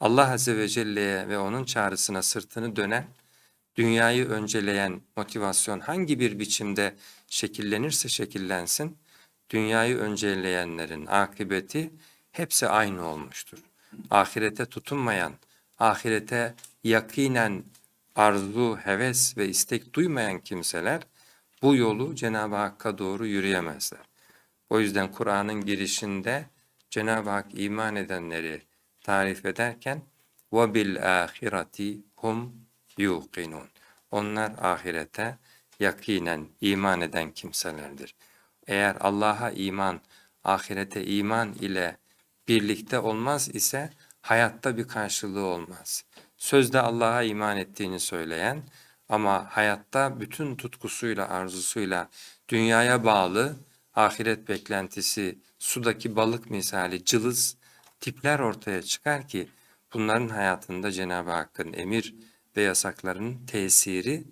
Allah Azze ve Celle'ye ve onun çağrısına sırtını dönen, dünyayı önceleyen motivasyon hangi bir biçimde şekillenirse şekillensin, dünyayı önceleyenlerin akıbeti hepsi aynı olmuştur. Ahirete tutunmayan, ahirete yakinen arzu, heves ve istek duymayan kimseler bu yolu Cenab-ı Hakk'a doğru yürüyemezler. O yüzden Kur'an'ın girişinde Cenab-ı Hak iman edenleri tarif ederken ve bil ahireti hum yuqinun. Onlar ahirete yakinen iman eden kimselerdir. Eğer Allah'a iman, ahirete iman ile birlikte olmaz ise hayatta bir karşılığı olmaz. Sözde Allah'a iman ettiğini söyleyen ama hayatta bütün tutkusuyla, arzusuyla dünyaya bağlı ahiret beklentisi sudaki balık misali cılız tipler ortaya çıkar ki bunların hayatında Cenab-ı Hakk'ın emir ve yasaklarının tesiri,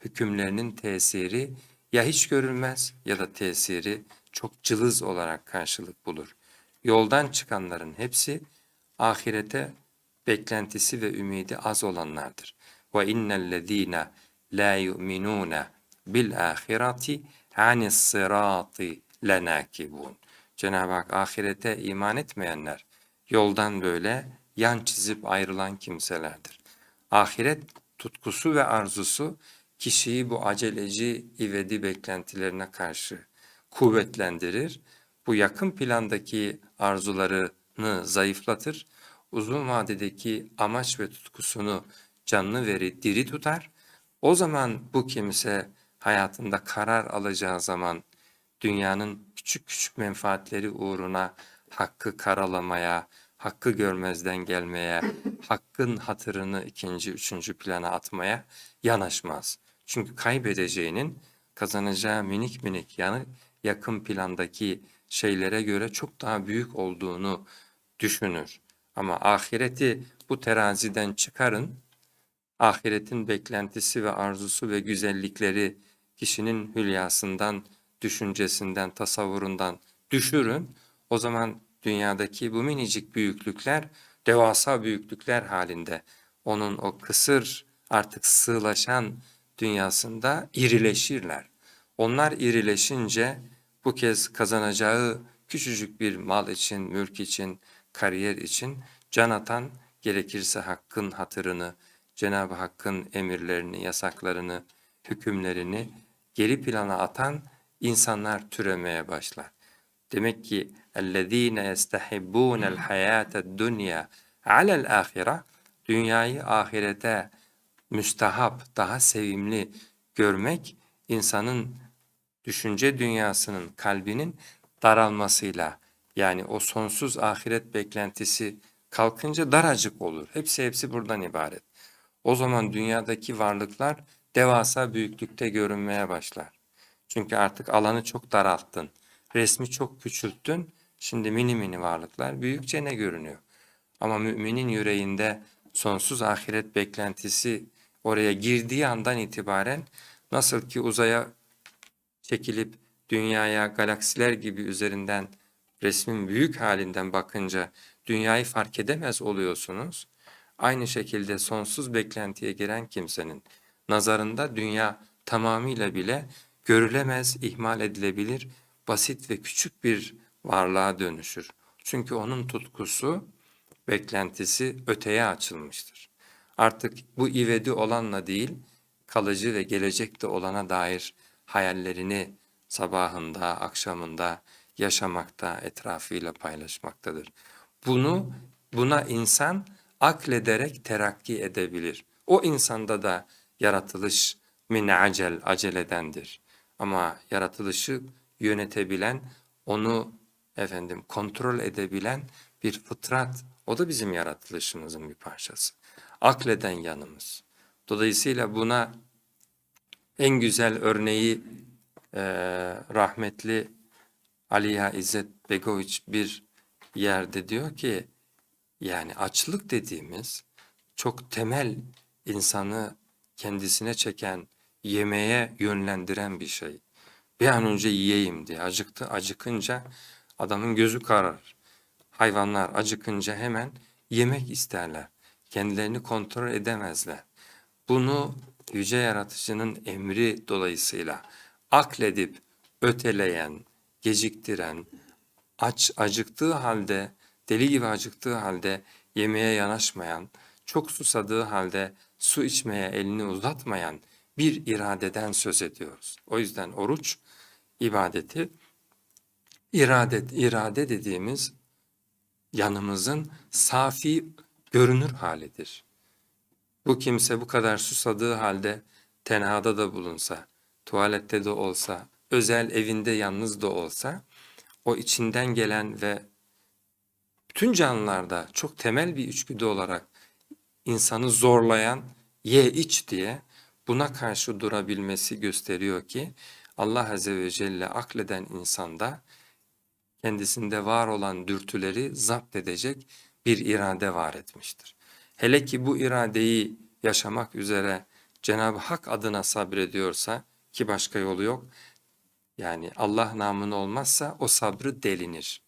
hükümlerinin tesiri ya hiç görülmez ya da tesiri çok cılız olarak karşılık bulur. Yoldan çıkanların hepsi ahirete beklentisi ve ümidi az olanlardır. Ve innellezîne la yu'minûne bil ahireti anis sırati lenâkibûn. Cenab-ı Hak ahirete iman etmeyenler yoldan böyle yan çizip ayrılan kimselerdir. Ahiret tutkusu ve arzusu kişiyi bu aceleci ivedi beklentilerine karşı kuvvetlendirir. Bu yakın plandaki arzularını zayıflatır. Uzun vadedeki amaç ve tutkusunu canlı veri diri tutar. O zaman bu kimse hayatında karar alacağı zaman dünyanın küçük küçük menfaatleri uğruna hakkı karalamaya, hakkı görmezden gelmeye, hakkın hatırını ikinci, üçüncü plana atmaya yanaşmaz. Çünkü kaybedeceğinin kazanacağı minik minik yani yakın plandaki şeylere göre çok daha büyük olduğunu düşünür. Ama ahireti bu teraziden çıkarın, ahiretin beklentisi ve arzusu ve güzellikleri kişinin hülyasından, düşüncesinden, tasavvurundan düşürün. O zaman dünyadaki bu minicik büyüklükler devasa büyüklükler halinde onun o kısır artık sığlaşan dünyasında irileşirler. Onlar irileşince bu kez kazanacağı küçücük bir mal için, mülk için, kariyer için can atan gerekirse hakkın hatırını, Cenab-ı Hakk'ın emirlerini, yasaklarını, hükümlerini geri plana atan insanlar türemeye başlar. Demek ki اَلَّذ۪ينَ يَسْتَحِبُّونَ الْحَيَاةَ الدُّنْيَا عَلَى الْآخِرَةِ Dünyayı ahirete müstahap, daha sevimli görmek insanın düşünce dünyasının, kalbinin daralmasıyla yani o sonsuz ahiret beklentisi kalkınca daracık olur. Hepsi hepsi buradan ibaret. O zaman dünyadaki varlıklar devasa büyüklükte görünmeye başlar. Çünkü artık alanı çok daralttın. Resmi çok küçülttün. Şimdi mini mini varlıklar büyükçe ne görünüyor? Ama müminin yüreğinde sonsuz ahiret beklentisi oraya girdiği andan itibaren nasıl ki uzaya çekilip dünyaya galaksiler gibi üzerinden resmin büyük halinden bakınca dünyayı fark edemez oluyorsunuz. Aynı şekilde sonsuz beklentiye giren kimsenin nazarında dünya tamamıyla bile görülemez, ihmal edilebilir, basit ve küçük bir varlığa dönüşür. Çünkü onun tutkusu, beklentisi öteye açılmıştır. Artık bu ivedi olanla değil, kalıcı ve gelecekte olana dair hayallerini sabahında, akşamında yaşamakta, etrafıyla paylaşmaktadır. Bunu buna insan aklederek terakki edebilir. O insanda da yaratılış min acel, aceledendir. Ama yaratılışı yönetebilen, onu efendim kontrol edebilen bir fıtrat, o da bizim yaratılışımızın bir parçası. Akleden yanımız. Dolayısıyla buna en güzel örneği e, rahmetli Aliya İzzet Begoviç bir yerde diyor ki, yani açlık dediğimiz çok temel insanı kendisine çeken, yemeğe yönlendiren bir şey. Bir an önce yiyeyim diye acıktı. Acıkınca adamın gözü karar. Hayvanlar acıkınca hemen yemek isterler. Kendilerini kontrol edemezler. Bunu yüce yaratıcının emri dolayısıyla akledip öteleyen, geciktiren, aç acıktığı halde, deli gibi acıktığı halde yemeğe yanaşmayan, çok susadığı halde su içmeye elini uzatmayan bir iradeden söz ediyoruz. O yüzden oruç ibadeti irade, irade dediğimiz yanımızın safi görünür halidir. Bu kimse bu kadar susadığı halde tenhada da bulunsa, tuvalette de olsa, özel evinde yalnız da olsa, o içinden gelen ve bütün canlılarda çok temel bir içgüdü olarak insanı zorlayan ye iç diye buna karşı durabilmesi gösteriyor ki Allah Azze ve Celle akleden insanda kendisinde var olan dürtüleri zapt edecek bir irade var etmiştir. Hele ki bu iradeyi yaşamak üzere Cenab-ı Hak adına sabrediyorsa ki başka yolu yok. Yani Allah namını olmazsa o sabrı delinir.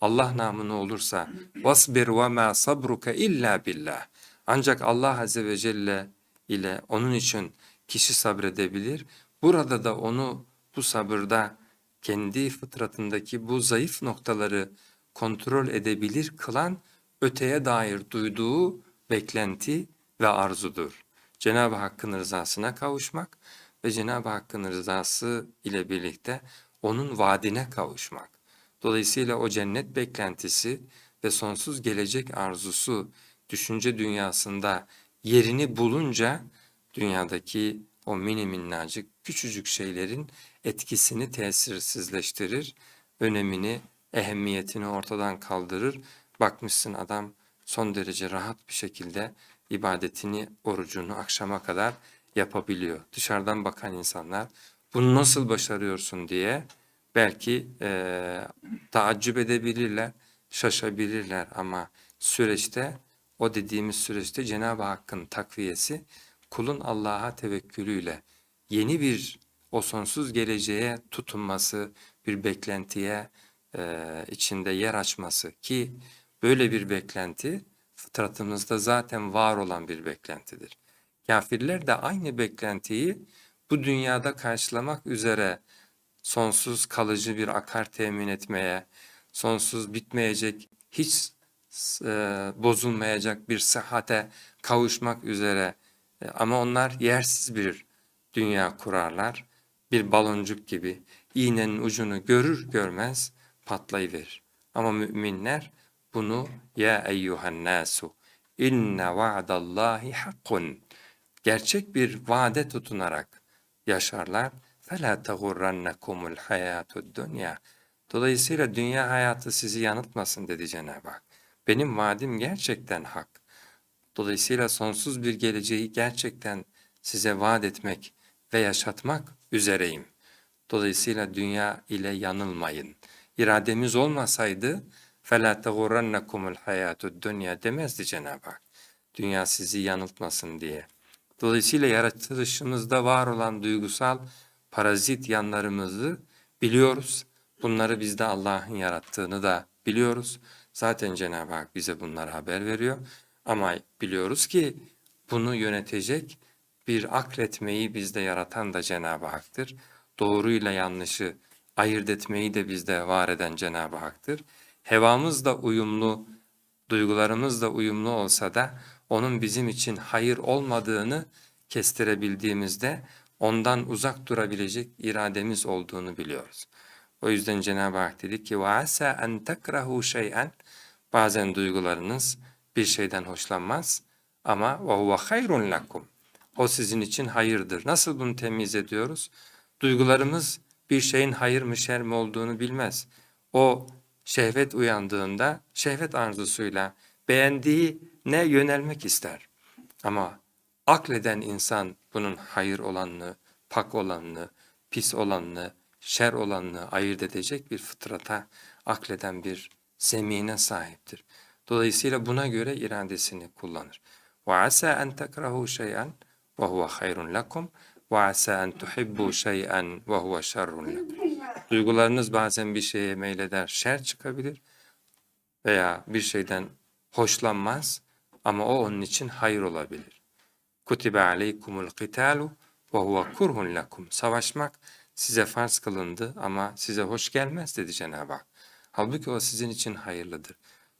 Allah namını olursa vasbir ve ma sabruka illa billah. Ancak Allah Azze ve Celle ile onun için kişi sabredebilir. Burada da onu bu sabırda kendi fıtratındaki bu zayıf noktaları kontrol edebilir kılan öteye dair duyduğu beklenti ve arzudur. Cenab-ı Hakk'ın rızasına kavuşmak ve Cenab-ı Hakk'ın rızası ile birlikte onun vaadine kavuşmak. Dolayısıyla o cennet beklentisi ve sonsuz gelecek arzusu düşünce dünyasında yerini bulunca dünyadaki o mini minnacık küçücük şeylerin etkisini tesirsizleştirir, önemini, ehemmiyetini ortadan kaldırır. Bakmışsın adam son derece rahat bir şekilde ibadetini, orucunu akşama kadar yapabiliyor. Dışarıdan bakan insanlar bunu nasıl başarıyorsun diye belki eee taaccüp edebilirler, şaşabilirler ama süreçte o dediğimiz süreçte Cenab-ı Hakk'ın takviyesi kulun Allah'a tevekkülüyle yeni bir o sonsuz geleceğe tutunması, bir beklentiye e, içinde yer açması ki böyle bir beklenti fıtratımızda zaten var olan bir beklentidir. Kafirler de aynı beklentiyi bu dünyada karşılamak üzere sonsuz kalıcı bir akar temin etmeye, sonsuz bitmeyecek, hiç e, bozulmayacak bir sıhhate kavuşmak üzere ama onlar yersiz bir dünya kurarlar. Bir baloncuk gibi iğnenin ucunu görür görmez patlayıverir. Ama müminler bunu ya eyyuhan nasu inne va'dallahi hakkun gerçek bir vade tutunarak yaşarlar. فَلَا تَغُرَّنَّكُمُ الْحَيَاتُ الدُّنْيَا Dolayısıyla dünya hayatı sizi yanıltmasın dedi Cenab-ı Hak. Benim vaadim gerçekten hak. Dolayısıyla sonsuz bir geleceği gerçekten size vaat etmek ve yaşatmak üzereyim. Dolayısıyla dünya ile yanılmayın. İrademiz olmasaydı فَلَا تَغُرَّنَّكُمُ الْحَيَاتُ الدُّنْيَا demezdi Cenab-ı Hak. Dünya sizi yanıltmasın diye. Dolayısıyla yaratılışımızda var olan duygusal parazit yanlarımızı biliyoruz. Bunları bizde Allah'ın yarattığını da biliyoruz. Zaten Cenab-ı Hak bize bunları haber veriyor. Ama biliyoruz ki bunu yönetecek bir akletmeyi bizde yaratan da Cenab-ı Hak'tır. Doğruyla yanlışı ayırt etmeyi de bizde var eden Cenab-ı Hak'tır. Hevamız da uyumlu, duygularımız da uyumlu olsa da onun bizim için hayır olmadığını kestirebildiğimizde ondan uzak durabilecek irademiz olduğunu biliyoruz. O yüzden Cenab-ı Hak dedi ki وَعَسَى أَنْ تَكْرَهُ شَيْئًا Bazen duygularınız bir şeyden hoşlanmaz ama ve huve hayrun lakum. O sizin için hayırdır. Nasıl bunu temiz ediyoruz? Duygularımız bir şeyin hayır mı şer mi olduğunu bilmez. O şehvet uyandığında şehvet arzusuyla beğendiği ne yönelmek ister. Ama akleden insan bunun hayır olanını, pak olanını, pis olanını, şer olanını ayırt edecek bir fıtrata akleden bir zemine sahiptir. Dolayısıyla buna göre iradesini kullanır. وَعَسَى أَنْ تَكْرَهُ شَيْئًا وَهُوَ خَيْرٌ لَكُمْ وَعَسَى أَنْ تُحِبُّوا شَيْئًا وَهُوَ شَرٌ لَكُمْ Duygularınız bazen bir şeye meyleder, şer çıkabilir veya bir şeyden hoşlanmaz ama o onun için hayır olabilir. Kutibe aleykumul qitalu ve huve kurhun lekum. Savaşmak size farz kılındı ama size hoş gelmez dedi Cenab-ı Hak. Halbuki o sizin için hayırlıdır.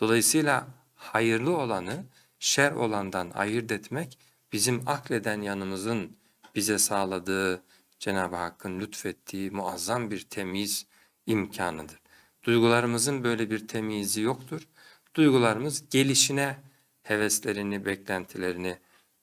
Dolayısıyla hayırlı olanı şer olandan ayırt etmek bizim akleden yanımızın bize sağladığı Cenab-ı Hakk'ın lütfettiği muazzam bir temiz imkanıdır. Duygularımızın böyle bir temizi yoktur. Duygularımız gelişine heveslerini, beklentilerini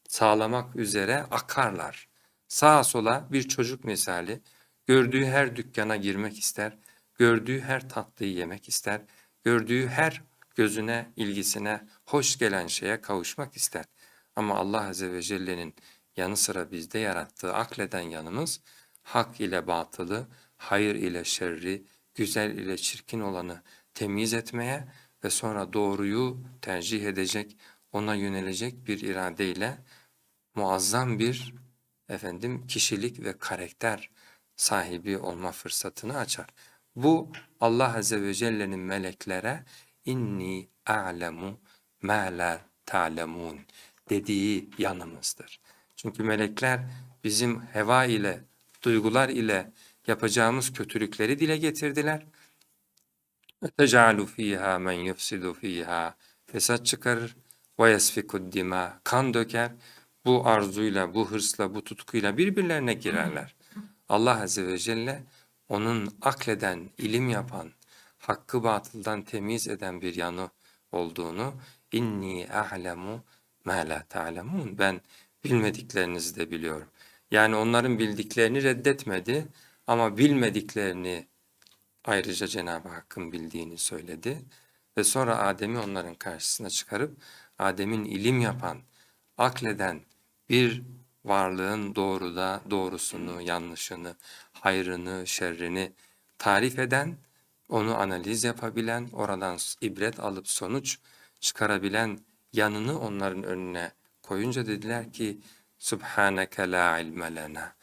sağlamak üzere akarlar. Sağa sola bir çocuk misali gördüğü her dükkana girmek ister, gördüğü her tatlıyı yemek ister, gördüğü her gözüne, ilgisine hoş gelen şeye kavuşmak ister. Ama Allah Azze ve Celle'nin yanı sıra bizde yarattığı akleden yanımız hak ile batılı, hayır ile şerri, güzel ile çirkin olanı temiz etmeye ve sonra doğruyu tercih edecek, ona yönelecek bir iradeyle muazzam bir efendim kişilik ve karakter sahibi olma fırsatını açar. Bu Allah Azze ve Celle'nin meleklere inni a'lemu ma la ta'lemun dediği yanımızdır. Çünkü melekler bizim heva ile, duygular ile yapacağımız kötülükleri dile getirdiler. Tecalu fiha men yufsidu fiha fesat çıkarır ve yesfikud dima kan döker. Bu arzuyla, bu hırsla, bu tutkuyla birbirlerine girerler. Allah Azze ve Celle onun akleden, ilim yapan, hakkı batıldan temiz eden bir yanı olduğunu inni a'lemu ma la ta'lemun. Ben bilmediklerinizi de biliyorum. Yani onların bildiklerini reddetmedi ama bilmediklerini ayrıca Cenab-ı Hakk'ın bildiğini söyledi. Ve sonra Adem'i onların karşısına çıkarıp Adem'in ilim yapan, akleden bir varlığın doğruda doğrusunu, yanlışını, hayrını, şerrini tarif eden, onu analiz yapabilen, oradan ibret alıp sonuç çıkarabilen yanını onların önüne koyunca dediler ki Subhaneke la ilme lena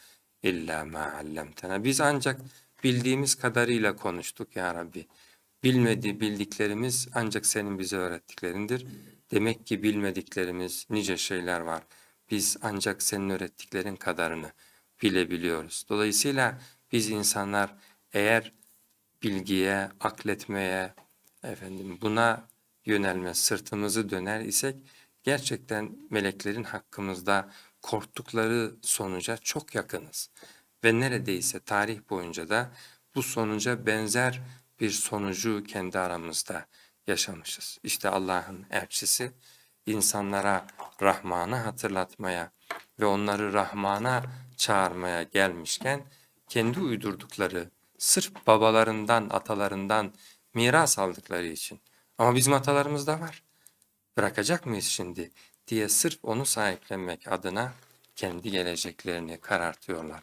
illa ma allamtena. Biz ancak bildiğimiz kadarıyla konuştuk ya Rabbi. Bilmedi bildiklerimiz ancak senin bize öğrettiklerindir. Demek ki bilmediklerimiz nice şeyler var. Biz ancak senin öğrettiklerin kadarını bilebiliyoruz. Dolayısıyla biz insanlar eğer bilgiye, akletmeye, efendim buna yönelme, sırtımızı döner isek gerçekten meleklerin hakkımızda korktukları sonuca çok yakınız. Ve neredeyse tarih boyunca da bu sonuca benzer bir sonucu kendi aramızda yaşamışız. İşte Allah'ın elçisi insanlara Rahman'ı hatırlatmaya ve onları Rahman'a çağırmaya gelmişken kendi uydurdukları sırf babalarından, atalarından miras aldıkları için ama bizim atalarımızda var. Bırakacak mıyız şimdi diye sırf onu sahiplenmek adına kendi geleceklerini karartıyorlar.